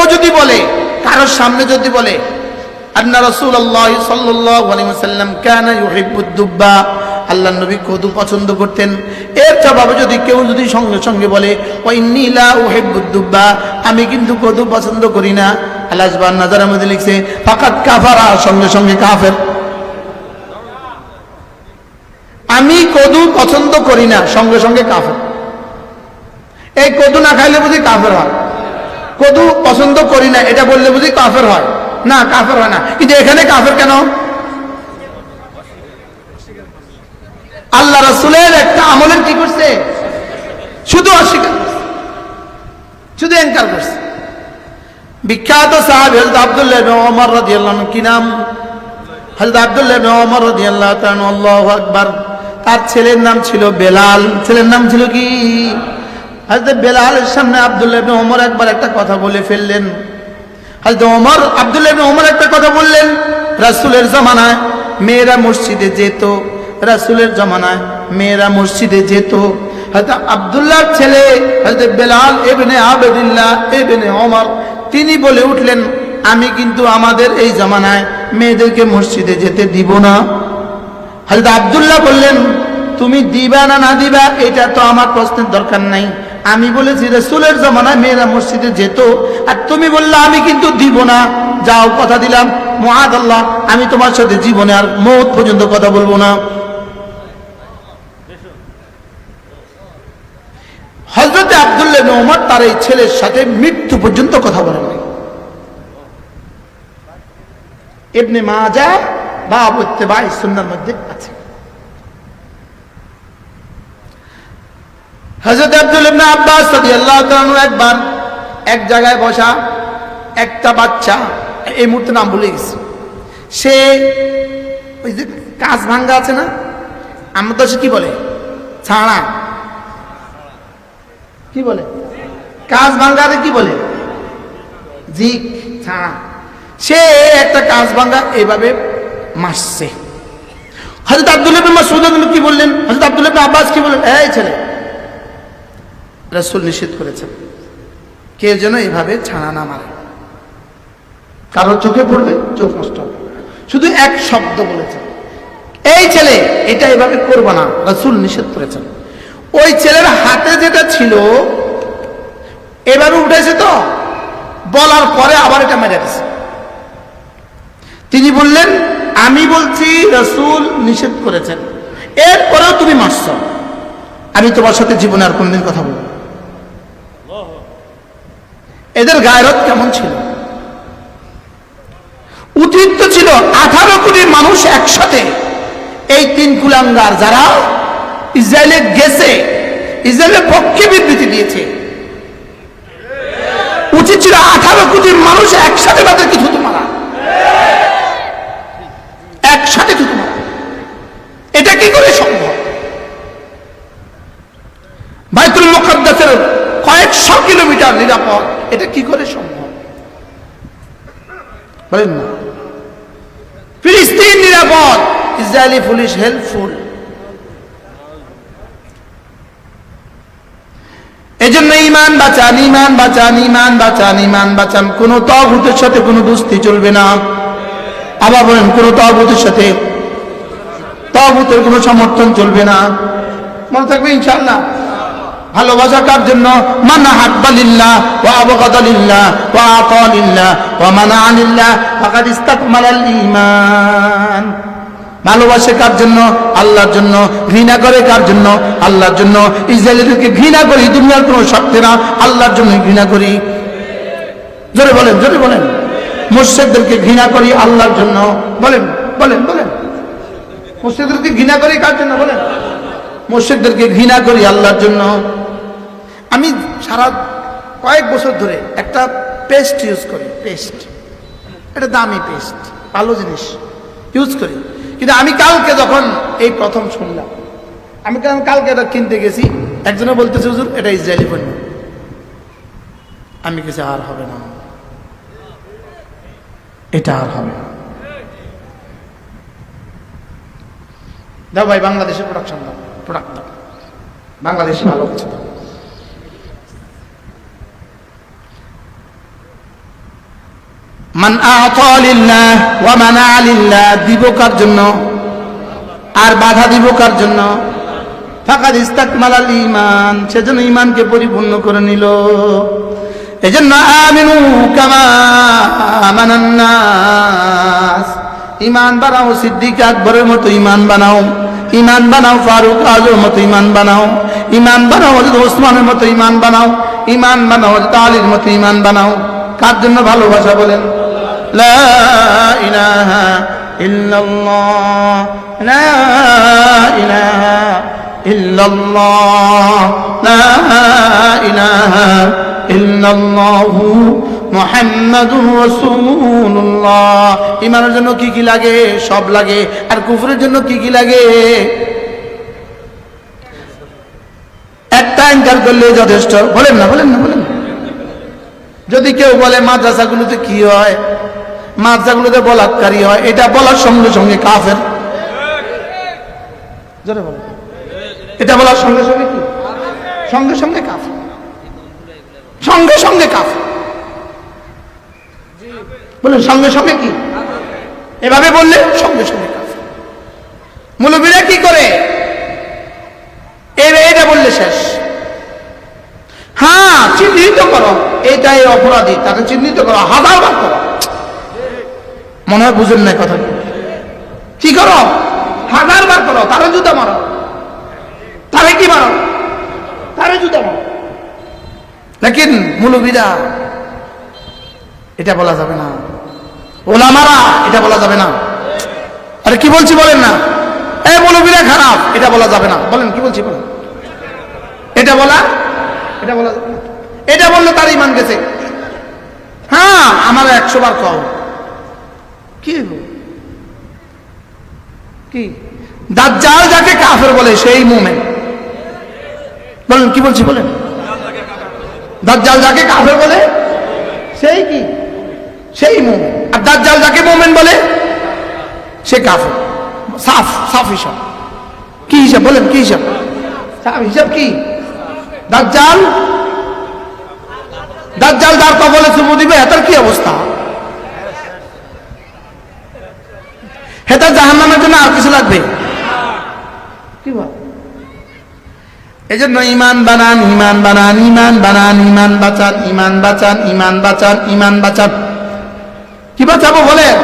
কেউ যদি বলে, কারোর সামনে যদি বলে, আন্না সাল্লাল্লাহু আলাইহি ওয়াসাল্লাম কানা ইউহিব্বুদ দুব্বা আল্লাহ নবী কদু পছন্দ করতেন। এর জবাবে যদি কেউ যদি সঙ্গে সঙ্গে বলে ওই নীলা উহিব্বুদ দুব্বা আমি কিন্তু কদু পছন্দ করি না। আল্লাহ নাজারের মধ্যে লিখছে ফাকাত কাফারা সঙ্গে সঙ্গে কাফের। আমি কদু পছন্দ করি না, সঙ্গে সঙ্গে কাফের। এই কদু না খাইলে বুঝি কাফের হয়। কদু পছন্দ করি না, এটা বললে বুঝি কাফের হয়। না, কাফের হয় না। কিন্তু এখানে কাফের কেন? আল্লাহ রসুলের একটা আমলের কি করছে? শুধু অস্বীকার শুধু এনকার করছে। বিখ্যাত সাহাব হজরত আব্দুল্লাহ ওমর রাদিয়াল্লাহু কি নাম? হজরত আব্দুল্লাহ ওমর রাদিয়াল্লাহু তাআলা আল্লাহু তার ছেলের নাম ছিল বেলাল। ছেলের নাম ছিল কি? হজরত বেলালের সামনে আব্দুল্লাহ ওমর একবার একটা কথা বলে ফেললেন। হজরত ওমর, আব্দুল্লাহ ইবনে ওমর একটা কথা বললেন, রাসূলের জামানায় মেয়েরা মসজিদে যেত, রাসূলের জামানায় মেয়েরা মসজিদে যেত। হয়তো আব্দুল্লাহর ছেলে হয়তো বেলাল এবেনে আবেদুল্লাহ এবেনে ওমর, তিনি বলে উঠলেন, আমি কিন্তু আমাদের এই জামানায় মেয়েদেরকে মসজিদে যেতে দিব না। হয়তো আব্দুল্লাহ বললেন, তুমি দিবা না না দিবা, এটা তো আমার প্রশ্নের দরকার নাই। আমি বলেছি, রসুলের জমানায় মেয়েরা মসজিদে যেত। আর তুমি বললে, আমি কিন্তু দিব না। যাও, কথা দিলাম। মহাদ আল্লাহ, আমি তোমার সাথে জীবনে আর মৌত পর্যন্ত কথা বলব না। হজরতে আবদুল্লাহ ওমর তার এই ছেলের সাথে মৃত্যু পর্যন্ত কথা বলেন এমনি মাজা বা অবত্যবা সুন্নার মধ্যে আছে। হজরত আব্দুল ইবনে আব্বাস রাদিয়াল্লাহু তাআলা একবার এক জায়গায় বসা একটা বাচ্চা, এই মুহূর্তে নাম ভুলে গেছি। সে ওই যে কাঁচ ভাঙ্গা আছে না, আমার দেশে কি বলে? ছাড়া। কি বলে? কাঁচ ভাঙ্গারে কি বলে? জিক, ছাড়া। সে একটা কাঁচ ভাঙ্গা এইভাবে মারছে। হজরত আব্দুল্লাহ বিন মাসউদ কি বললেন? হজরত আব্দুল্লাহ বিন আব্বাস কি বললেন? এই ছেলে রাসূল নিষেধ করেছেন। কে যেন এইভাবে ছাড়া না মারে। কারোর চোখে পড়বে চোখ নষ্ট হবে। শুধু এক শব্দ বলেছেন। এই ছেলে, এটা এভাবে করব না, রসুল নিষেধ করেছেন। ওই ছেলের হাতে যেটা ছিল, এভাবে উঠেছে তো, বলার পরে আবার এটা মেরে দিছে। তিনি বললেন, আমি বলছি, রসুল নিষেধ করেছেন। এরপরেও তুমি মারছ। আমি তোমার সাথে জীবনে আর কোনদিন কথা বলব। এদের গায়রত কেমন ছিল? অতিরিক্ত ছিল আঠারো কোটি মানুষ একসাথে। এই তিন কুলাঙ্গার যারা ইসরায়েলে গেছে, ইসরায়েলের পক্ষে বিবৃতি দিয়েছে। উচিত ছিল আঠারো কোটি মানুষ একসাথে তাদেরকে থুতু মারা। একসাথে থুতু মারা। এটা কি করে সম্ভব? বাইতুল মুকদ্দাসের কয়েকশো কিলোমিটার নিরাপদ। এটা কি করে সম্ভব? বলেন না। ফিলিস্তিন নিরাপদ, ইসরায়েলি পুলিশ হেল্পফুল এজন্য ইমান বাঁচান ইমান বাঁচান ইমান বাঁচান ইমান বাঁচান। কোন তগুতের সাথে কোনো দুস্তি চলবে না। আবার বলেন, কোন তগুতের সাথে তগুতের কোনো সমর্থন চলবে না। মনে থাকবে ইনশাল্লাহ ভালোবাসা কার জন্য? মানা হাব্বালিল্লাহ ওয়া আবগাদালিল্লাহ ওয়া আতালিল্লাহ ওয়া মানা আনিল্লাহ ফাকাদ ইস্তাকমালাল ঈমান। ভালোবাসে কার জন্য? আল্লাহর জন্য। ঘৃণা করে কার জন্য? আল্লাহর জন্য। ইসরায়েলিদেরকে ঘৃণা করি, দুনিয়ার কোনো শক্তি না। আল্লাহর জন্য ঘৃণা করি। জোরে বলেন জোরে বলেন। মুর্শেদদেরকে ঘৃণা করি আল্লাহর জন্য। বলেন বলেন বলেন। মুর্শেদদেরকে ঘৃণা করি কার জন্য? বলেন। মুর্শেদদেরকে ঘৃণা করি আল্লাহর জন্য। আমি সারা কয়েক বছর ধরে একটা পেস্ট ইউজ করি পেস্ট এটা দামি পেস্ট ভালো জিনিস ইউজ করি। কিন্তু আমি কালকে যখন এই প্রথম শুনলাম, আমি কারণ কালকে এটা কিনতে গেছি, একজনে বলতেছে, হুজুর, এটা ইসরায়েলি পণ্য আমি কিছু আর হবে না। এটা আর হবে না। দাও ভাই, বাংলাদেশের প্রোডাকশন দাও প্রোডাক্ট দাও। বাংলাদেশে ভালো কিছু দাও। মান আতা লিল্লাহ ওয়া মানা লিল্লাহ দিব কার জন্য? আর বাধা দিব কার জন্য? ফাকাদ ইস্তাকমালাল ঈমান, সেজন্য ঈমানকে পরিপূর্ণ করে নিল। এজন্য আমিনু কামা আমানান ঈমান বানাও, সিদ্দিক আকবরের মতো ইমান বানাও। ইমান বানাও, ফারুক আজমের মতো ঈমান বানাও। ঈমান বানাও, হযরত ওসমানের মতো ইমান বানাও। ইমান বানাও, হযরত আলীর মতো ইমান বানাও। কার জন্য ভালোবাসা বলেন? লা ইলাহা ইল্লাল্লাহ, লা ইলাহা ইল্লাল্লাহ, লা ইলাহা ইল্লাল্লাহ মুহাম্মাদুর রাসূলুল্লাহ। ইমানের জন্য কি কি লাগে? সব লাগে। আর কুফরের জন্য কি কি লাগে? একটা অ্যাঙ্কার করলে যথেষ্ট। বলেন না বলেন না, বলেন। যদি কেউ বলে মাদ্রাসাগুলোতে কি হয়? মাদ্রাসাগুলোতে বলাৎকারী হয়, এটা বলার সঙ্গে সঙ্গে কাফের। এটা বলার সঙ্গে সঙ্গে কি? সঙ্গে সঙ্গে কাফের। সঙ্গে সঙ্গে কাফের। বলেন, সঙ্গে সঙ্গে কি? এভাবে বললে সঙ্গে সঙ্গে কাফের। মুলবিরা কি করে? এটা বললে শেষ। হ্যাঁ চিহ্নিত করো। এটাই অপরাধী, তাকে চিহ্নিত করো হাজার বার করো। মনে হয় বুঝেন না কথা কি করো? হাজার বার করো তারা জুতা মারো। তারে কি মারো? তারে জুতা মারো। লেকিন মুলবিরা এটা বলা যাবে না। ওলামারা, এটা বলা যাবে না। আরে কি বলছি বলেন না? এ মুলবিরা খারাপ, এটা বলা যাবে না। বলেন, কি বলছি বলেন? এটা বলা এটা বলা এটা বললে তার ইমান গেছে। হ্যাঁ আমার একশো বার কও কি কি? দাজ্জাল যাকে কাফের বলে, সেই মোমেন। বলেন, কি বলছি, বলেন। দাজ্জাল যাকে কাফের বলে, সেই কি? সেই মোমেন। আর দাজ্জাল যাকে মোমেন বলে, সে কাফের। সাফ সাফ হিসাব। কি হিসাব, বলেন, কি হিসাব? সাফ হিসাব কি? দাজ্জাল? দাজ্জাল যার কবলে চুমু দিবে, এটার কি অবস্থা হেতা জন্য আর কিছু লাগবে? কি বল? এই জন্য ইমান বানান ইমান বানান ইমান বানান ইমান বাঁচান ইমান বাঁচান ইমান বাঁচান ইমান বাঁচান। কি বাঁচাবো বলেন?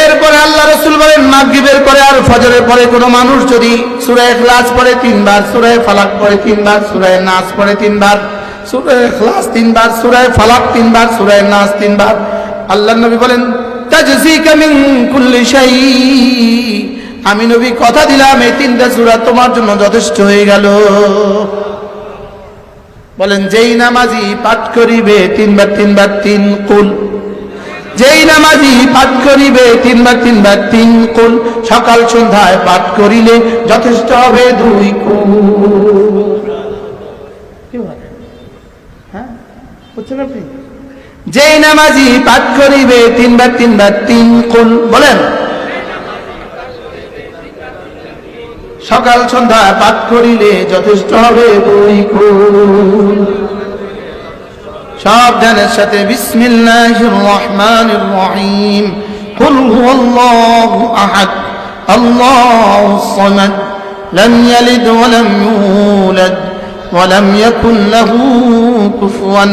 এরপরে আল্লাহ রসুল বলেন মাগরিবের পরে আর ফজরের পরে কোনো মানুষ যদি সুরায় খ্লাস পড়ে তিনবার সুরায় ফালাক পড়ে তিনবার সুরায় নাচ পড়ে তিনবার সুরায় খ্লাস তিনবার সুরায় ফালাক তিনবার সুরায় নাচ তিনবার আল্লাহ নবী বলেন আমি নবী, কথা দিলাম, এই তিনটা সূরা তোমার জন্য যথেষ্ট হয়ে গেল বলেন, যেই নামাজি পাঠ করিবে, তিনবার তিনবার, তিন কুল যেই নামাজি পাঠ করিবে, তিনবার তিনবার, তিন কুল সকাল সন্ধ্যায় পাঠ করিলে যথেষ্ট হবে দুই কুল? হ্যাঁ? বুঝছেন আপনি? যেই নামাজি পাঠ করিবে, তিনবার তিনবার তিন কুল, বলেন। সকাল সন্ধ্যা পাঠ করিলে যথেষ্ট হবে দুই কুল। সাবধানের সাথে বিসমিল্লাহির রহমানির রহিম। আল্লাহুস সামাদ, লাম ইয়ালিদ ওয়া লাম ইউলাদ, ওয়া লাম ইয়াকুল লাহু কুফুয়ান